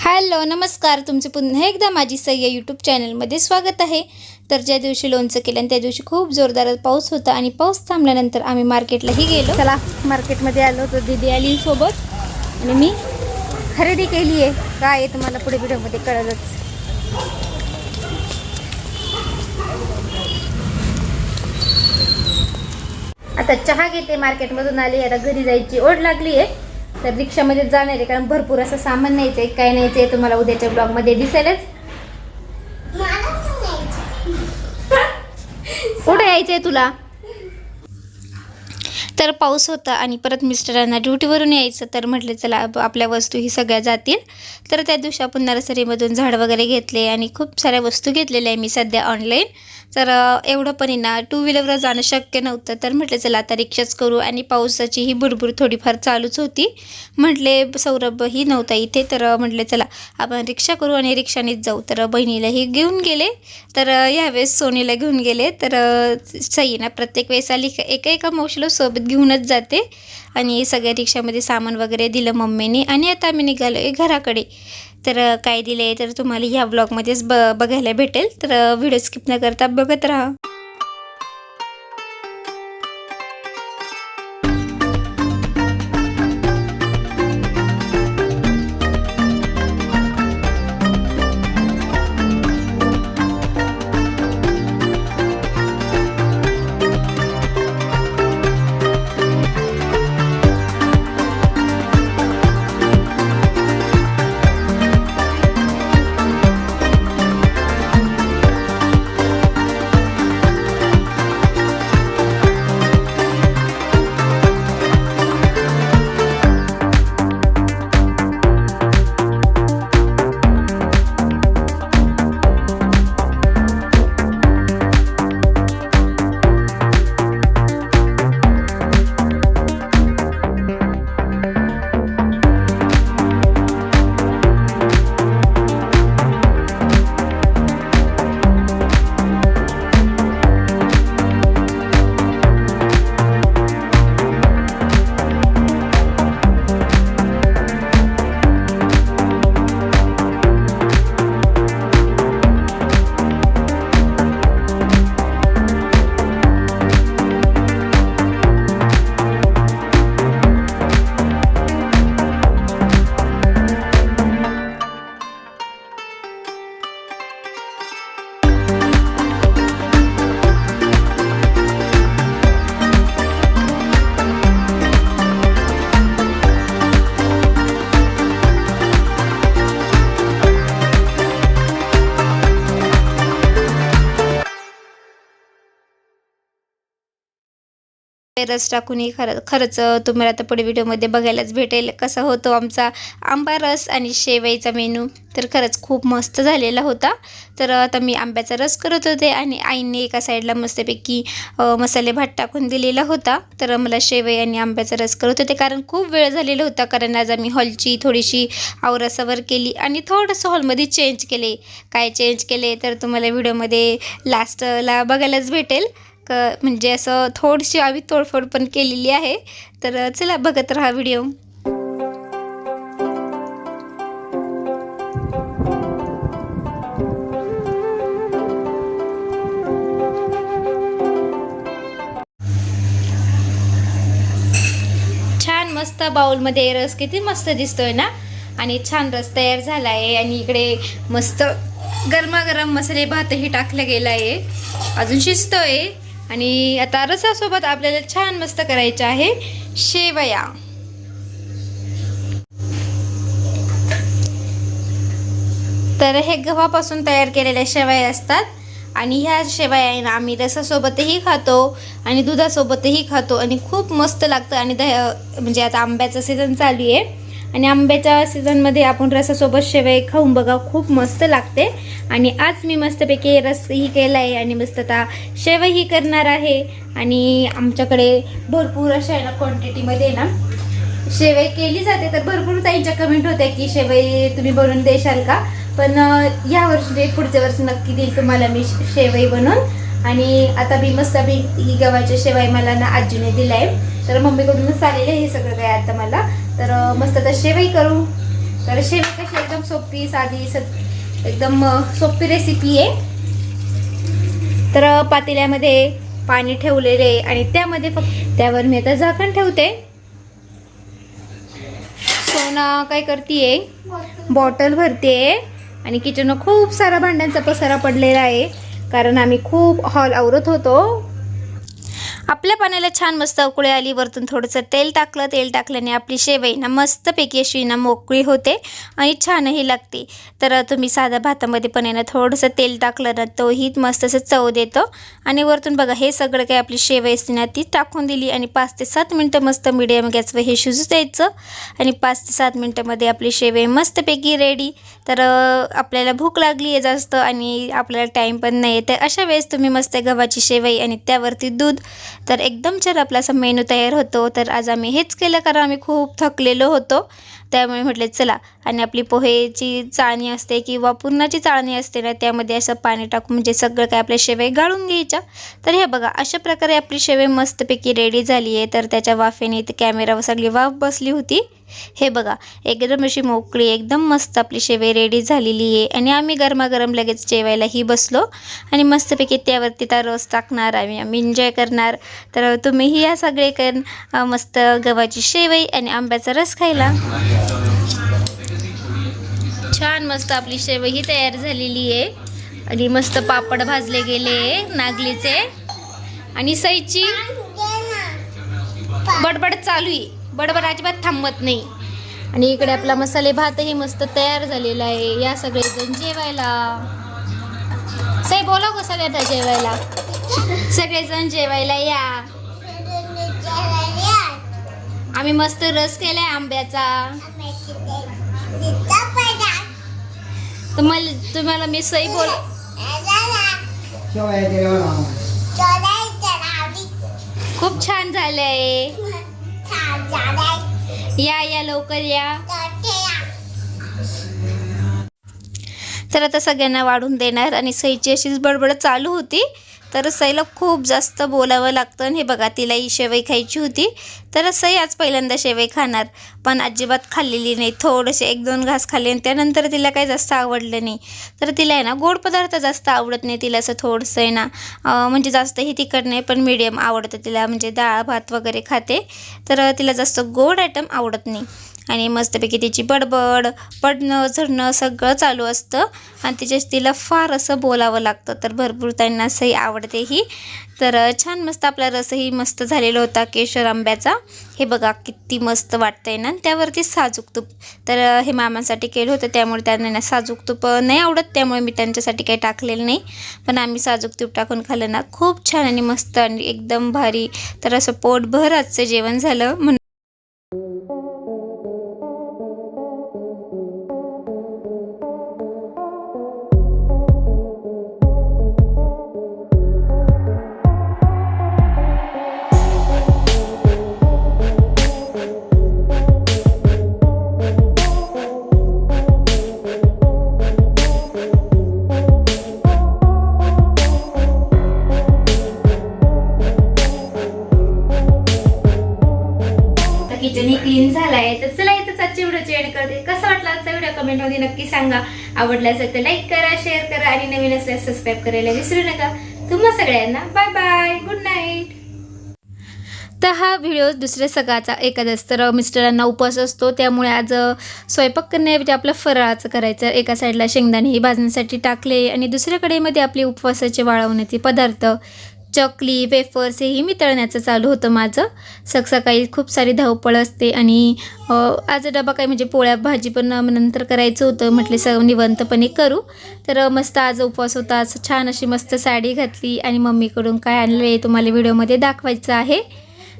Hello नमस्कार. तुमचे पुन्हा एकदा माझी सय्या यूट्यूब चॅनलमध्ये स्वागत आहे. तर ज्या दिवशी लोणचं केलं आणि त्या दिवशी खूप जोरदार पाऊस होता आणि पाऊस थांबल्यानंतर आम्ही मार्केटलाही गेलो. चला मार्केटमध्ये आलो. तर दीदी आली सोबत. आणि मी खरेदी केली आहे. काय आहे तुम्हाला पुढे व्हिडिओमध्ये कळलंच. आता चहा घेते मार्केटमधून आली. आता घरी जायची ओढ लागली आहे. तर रिक्षामध्ये जाणार आहे कारण भरपूर असं सामान न्यायचं आहे काय न्यायचं आहे तुम्हाला उद्याच्या ब्लॉगमध्ये दिसेलच. कुठे यायचंय तुला? तर पाऊस होता आणि परत मिस्टरांना ड्युटीवरून यायचं तर म्हटले चला आपल्या वस्तू ही सगळ्या जातील. तर त्या दिवशी आपण नर्सरीमधून झाड वगैरे घेतले आणि खूप साऱ्या वस्तू घेतलेल्या आहे मी सध्या ऑनलाईन तर एवढं पण आहे ना टू व्हीलरवर जाणं शक्य नव्हतं. तर म्हटलं चला आता रिक्षाच करू. आणि पावसाची ही बुडबुड थोडीफार चालूच होती. म्हटले सौरभही नव्हता इथे. तर म्हटले चला आपण रिक्षा करू आणि रिक्षानेच जाऊ. तर बहिणीलाही घेऊन गेले. तर यावेळेस सोनीला घेऊन गेले. तर सही सई ना प्रत्येक वेळेस आली का एका एका मावशीला सोबत घेऊनच जाते. आणि सगळ्या रिक्षामध्ये सामान वगैरे दिलं मम्मीने. आणि आता आम्ही निघालो आहे घराकडे. तर काय दिले तर तुम्हाला ह्या ब्लॉगमध्येच ब बघायला भेटेल. तर व्हिडिओ स्किप न करता बघत राहा. रस टाकूनही खरं खरंच तुम्हाला आता पुढे व्हिडिओमध्ये बघायलाच भेटेल कसा होतो आमचा आंबा रस आणि शेवईचा मेनू. तर खरंच खूप मस्त झालेला होता. तर आता मी आंब्याचा रस करत होते आणि आईने एका साईडला मस्तपैकी मसाले भात टाकून दिलेला होता. तर मला शेवई आणि आंब्याचा रस करत होते कारण खूप वेळ झालेला होता कारण आज आम्ही हॉलची थोडीशी आवरासावर केली आणि थोडंसं हॉलमध्ये चेंज केले. काय चेंज केले तर तुम्हाला व्हिडिओमध्ये लास्टला बघायलाच भेटेल. क म्हणजे असं थोडीशी आम्ही तोडफोड पण केलेली आहे. तर चला बघत राहा व्हिडिओ. छान मस्त बाउलमध्ये रस किती मस्त दिसतोय ना? आणि छान रस तयार झाला आहे आणि इकडे मस्त गरमागरम मसाले भातही टाकला गेला आहे अजून शिजतोय. आणि आता रसासोबत आपल्याला छान मस्त करायचं आहे शेवया. तर हे गव्हापासून तयार केलेल्या शेवया असतात. आणि ह्या शेवयाना आम्ही रसासोबतही खातो आणि दुधासोबतही खातो आणि खूप मस्त लागतं आणि दह म्हणजे आता आंब्याचं सीझन चालू आहे. आणि आंब्याच्या सीझनमध्ये आपण रसासोबत शेवई खाऊन बघा खूप मस्त लागते. आणि आज मी मस्तपैकी रस ही केला आहे आणि मस्त आता शेवईही करणार आहे. आणि आमच्याकडे भरपूर अशा आहे ना क्वांटिटीमध्ये ना शेवई केली जाते. तर भरपूर ताईंच्या कमेंट होत्या की शेवई तुम्ही बनवून देशाल का? पण या वर्षी नाही, पुढच्या वर्षी नक्की देईल तुम्हाला मी शेवई बनवून. आणि आता मी मस्त मी ही गव्हाची शेवई मला ना आजीने दिलाय तर मम्मीकडूनच आलेलं हे सगळं काय आता मला. तर मस्त तर शेवई करू. तर शेवई कशी एकदम सोपी साधी स एकदम सोपी रेसिपी आहे. तर पातेल्यामध्ये पाणी ठेवलेले आहे आणि त्यामध्ये फक्त त्यावर मी आता झाकण ठेवते. सोना काय करते बॉटल भरते आणि किचन खूप सारा भांड्यांचा पसारा पडलेला आहे. कारण आम्ही खूप हॉल आवरत होतो. आपल्या पाण्याला छान मस्त उकळी आली वरतून थोडंसं तेल टाकलं तेल टाकल्याने आपली शेवई ना मस्तपैकी अशी ना मोकळी होते आणि छानही लागते. तर तुम्ही साध्या भातामध्ये पण आहे ना थोडंसं तेल टाकलं ना तोही मस्त असं चव देतो. आणि वरतून बघा हे सगळं काही आपली शेवई असते ना ती टाकून दिली आणि पाच ते सात मिनटं मस्त मिडियम गॅसवर हे शिजू द्यायचं. आणि पाच ते सात मिनटामध्ये आपली शेवई मस्तपैकी रेडी तर आपल्याला भूक लागली आहे जास्त आणि आपल्याला टाईम पण नाही आहे. तर अशा वेळेस तुम्ही मस्त गव्हाची शेवई आणि त्यावरती दूध तर एकदम छान आपला असा मेनू तयार होतो तर आज आम्ही हेच केलं कारण आम्ही खूप थकलेलो होतो. त्यामुळे म्हटले चला. आणि आपली पोहेची चाळणी असते किंवा पुरणाची चाळणी असते ना त्यामध्ये असं पाणी टाकून म्हणजे सगळं काय आपल्या शेवई गाळून घ्यायच्या. तर हे बघा अशा प्रकारे आपली शेवई मस्तपैकी रेडी झाली आहे. तर त्याच्या वाफेने ते कॅमेरावर सगळी वाफ बसली होती. हे बघा एकदम अशी मोकळी एकदम मस्त आपली शेवई रेडी झालेली आहे. आणि आम्ही गरमागरम लगेच जेवायलाही बसलो. आणि मस्तपैकी त्यावरती त्या रस टाकणार आम्ही. आम्ही एन्जॉय करणार. तर तुम्हीही या सगळे कर मस्त गव्हाची शेवई आणि आंब्याचा रस खायला. छान मस्त आपली शेवही तयार झालेली आहे. आणि मस्त पापड भाजले गेले नागलीचे. आणि सईची बडबड चालू आहे. बडबड अजिबात थांबत नाही. आणि इकडे आपला मसाले भातही मस्त तयार झालेला आहे. या सगळेजण जेवायला. सई बोला गो सगळ्यांना जेवायला. सगळेजण जेवायला या. आम्ही मस्त रस केलाय आंब्याचा. तर मला तुम्हाला मी सई बोल खूप छान झालंय. या या लवकर या. तर आता सगळ्यांना वाढून देणार आणि सईची अशीच बडबड चालू होती. तर सईला खूप जास्त बोलावं लागतं आणि हे बघा तिला ही शेवई खायची होती. तर सई आज पहिल्यांदा शेवई खाणार पण अजिबात खाल्लेली नाही. थोडेसे एक दोन घास खाल्ले आणि त्यानंतर तिला काही जास्त आवडलं नाही. तर तिला आहे ना गोड पदार्थ जास्त आवडत नाही तिला असं थोडंसं आहे ना. म्हणजे जास्तही तिखट नाही पण मीडियम आवडतं तिला. म्हणजे डाळ भात वगैरे खाते. तर तिला जास्त गोड आयटम आवडत नाही. आणि मस्तपैकी तिची बडबड पडणं झडणं सगळं चालू असतं. आणि तिच्या तिला फार असं बोलावं लागतं तर भरपूर त्यांना असंही आवडते ही. तर छान मस्त आपला रसही मस्त झालेला होता केशर आंब्याचा. हे बघा किती मस्त वाटतंय ना? त्यावरती साजूक तूप. तर हे मामांसाठी केलं होतं त्यामुळे त्यांना ना साजूक तूप नाही आवडत. त्यामुळे मी त्यांच्यासाठी काही टाकलेलं नाही. पण आम्ही साजूक तूप टाकून खाल्लं ना खूप छान आणि मस्त आणि एकदम भारी. तर असं पोटभर आजचं जेवण झालं म्हणून आवडला असेल तर लाईक करा शेअर करा आणि नवीन असल्यास सबस्क्राईब करायला विसरू नका. तुम्हा सगळ्यांना बाय बाय गुड नाईट तर हा व्हिडिओ दुसऱ्या सकाळचा एकादश. तर मिस्टरांना उपवास असतो. त्यामुळे आज स्वयंपाक करण्याऐवजी आपलं फराळाचं करायचं. एका साईडला शेंगदाणे ही भाजण्यासाठी टाकले आणि दुसऱ्या कडेमध्ये आपले उपवासाचे वाळवण्याचे पदार्थ. चकली वेफर्स हेही मी तळण्याचं चालू होतं माझं. सकाळी खूप सारी धावपळ असते आणि आज डबा काय म्हणजे पोळ्या भाजी पण नंतर करायचं होतं. म्हटले स निवंतपणे करू. तर मस्त आज उपवास होता. आज छान अशी मस्त साडी घातली आणि मम्मीकडून काय आणलं आहे तुम्हाला व्हिडिओमध्ये दाखवायचं आहे.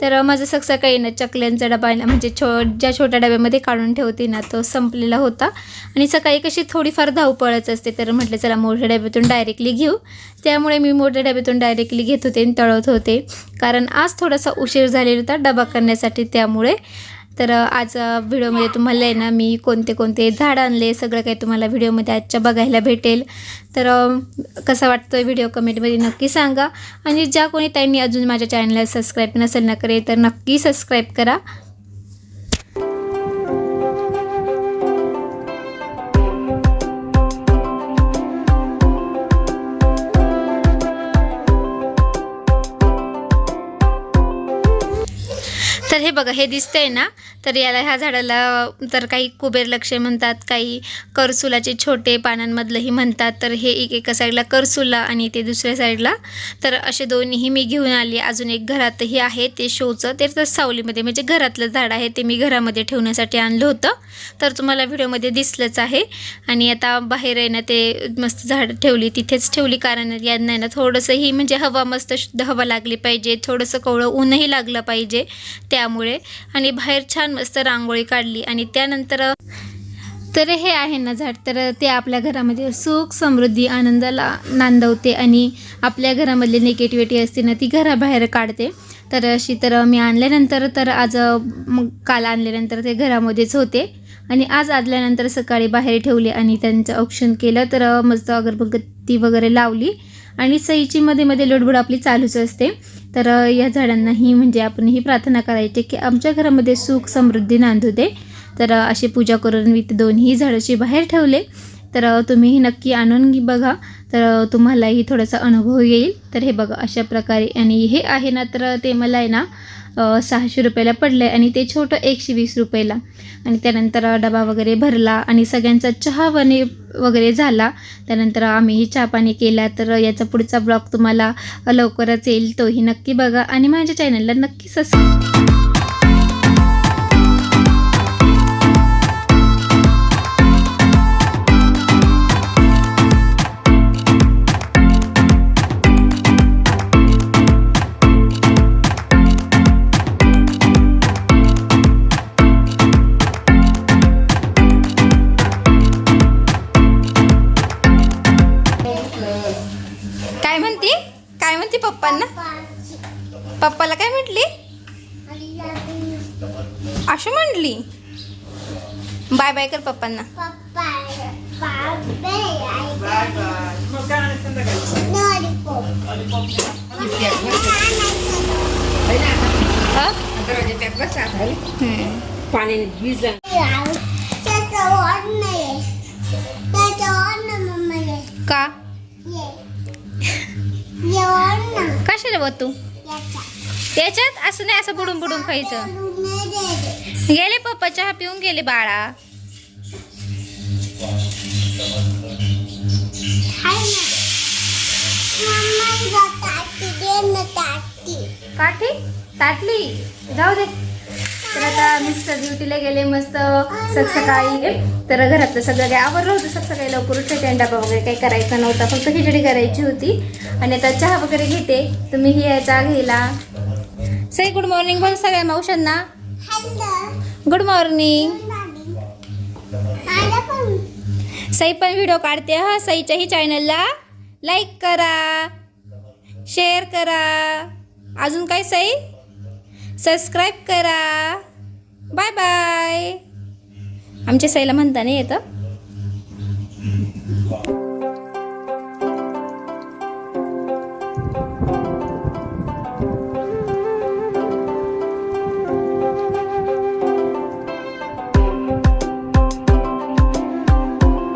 तर माझं सक सकाळी ना चकल्यांचा डबा ना म्हणजे छो ज्या छोट्या डब्यामध्ये काढून ठेवते ना तो संपलेला होता. आणि सकाळी कशी थोडीफार धावपळच असते तर म्हटलं चला मोठ्या डब्यातून डायरेक्टली घेऊ. त्यामुळे मी मोठ्या डब्यातून डायरेक्टली घेत होते आणि तळत होते. कारण आज थोडासा उशीर झालेला होता डबा करण्यासाठी त्यामुळे तर आज व्हिडिओमध्ये तुम्हाला आहे ना मी कोणते कोणते झाड आणले सगळं काही तुम्हाला व्हिडिओमध्ये आजच्या बघायला भेटेल. तर कसा वाटतो आहे व्हिडिओ कमेंटमध्ये नक्की सांगा. आणि ज्या कोणी त्यांनी अजून माझ्या चॅनलला सबस्क्राईब नसेल ना करे तर नक्की सबस्क्राईब करा. तर हे बघा हे दिसतंय ना? तर याला ह्या झाडाला तर काही कुबेर लक्ष म्हणतात काही करसुलाचे छोटे पानांमधलंही म्हणतात. तर हे एक एका साईडला करसुला आणि ते दुसऱ्या साईडला. तर असे दोन्हीही मी घेऊन आली. अजून एक घरातही आहे ते शोचं. ते तर सावलीमध्ये म्हणजे घरातलं झाड आहे ते मी घरामध्ये ठेवण्यासाठी आणलं होतं. तर तुम्हाला व्हिडिओमध्ये दिसलंच आहे. आणि आता बाहेर आहे ना ते मस्त झाड ठेवली. तिथेच ठेवली कारण यांना ना थोडंसंही म्हणजे हवा मस्त शुद्ध हवा लागली पाहिजे. थोडंसं कवळं ऊनही लागलं पाहिजे. त्या त्यामुळे. आणि बाहेर छान मस्त रांगोळी काढली. आणि त्यानंतर तर हे आहे ना झाड तर ते आपल्या घरामध्ये सुख समृद्धी आनंदाला नांदवते आणि आपल्या घरामधली निगेटिव्हिटी असते ना ती घराबाहेर काढते. तर अशी तर मी आणल्यानंतर तर आज मग काल आणल्यानंतर ते घरामध्येच होते. आणि आज आदल्यानंतर सकाळी बाहेर ठेवले आणि त्यांचं औक्षण केलं. तर मस्त अगरबत्ती वगैरे लावली. आणि सईची मध्ये मध्ये लोडबोड आपली चालूच असते. तर या झाडांनाही म्हणजे आपण ही प्रार्थना करायची की आमच्या घरामध्ये सुख समृद्धी नांदू दे. तर अशी पूजा करून मी ते दोन्ही झाडाची बाहेर ठेवले. तर तुम्हीही नक्की आणून बघा. तर तुम्हालाही थोडासा अनुभव येईल. तर हे बघा अशा प्रकारे आणि हे आहे ना तर ते मला आहे ना सहाशे रुपयाला पडलं आहे आणि ते छोटं एकशे वीस रुपयाला. आणि त्यानंतर डबा वगैरे भरला आणि सगळ्यांचा चहा वने वगैरे झाला. त्यानंतर आम्हीही चहा पाणी केला. तर याचा पुढचा ब्लॉग तुम्हाला लवकरच येईल. तोही नक्की बघा आणि माझ्या चॅनलला नक्की सबस्क्राईब पप्पांना? पप्पाला काय म्हटली? अशी म्हटली बाय बाय कर पप्पांना. पाणी कशाला बघ तू? त्याच्यात असं नाही असं बुडून बुडून खायचं. गेले पप्पा चहा पिऊन गेले बाळा. काठी? ताटली. जाऊ दे. तर आता मिस्टर ड्युटीला गेले मस्त सकाळी तर घरातलं सगळं काही आवरलं होतं सकाळी लवकर उठायचे आणि डबा वगैरे काही करायचा नव्हता फक्त खिचडी करायची होती. आणि आता चहा वगैरे घेते. तुम्ही ही चहा घ्यायला. सई गुड मॉर्निंग बोल सगळ्या मावशांना. गुड मॉर्निंग सई पण व्हिडिओ काढते हा सईच्याही चॅनलला लाईक करा. शेअर करा. अजून काय सई? सबस्क्राईब करा. बाय बाय आमच्या सईला म्हणता नाही येतं.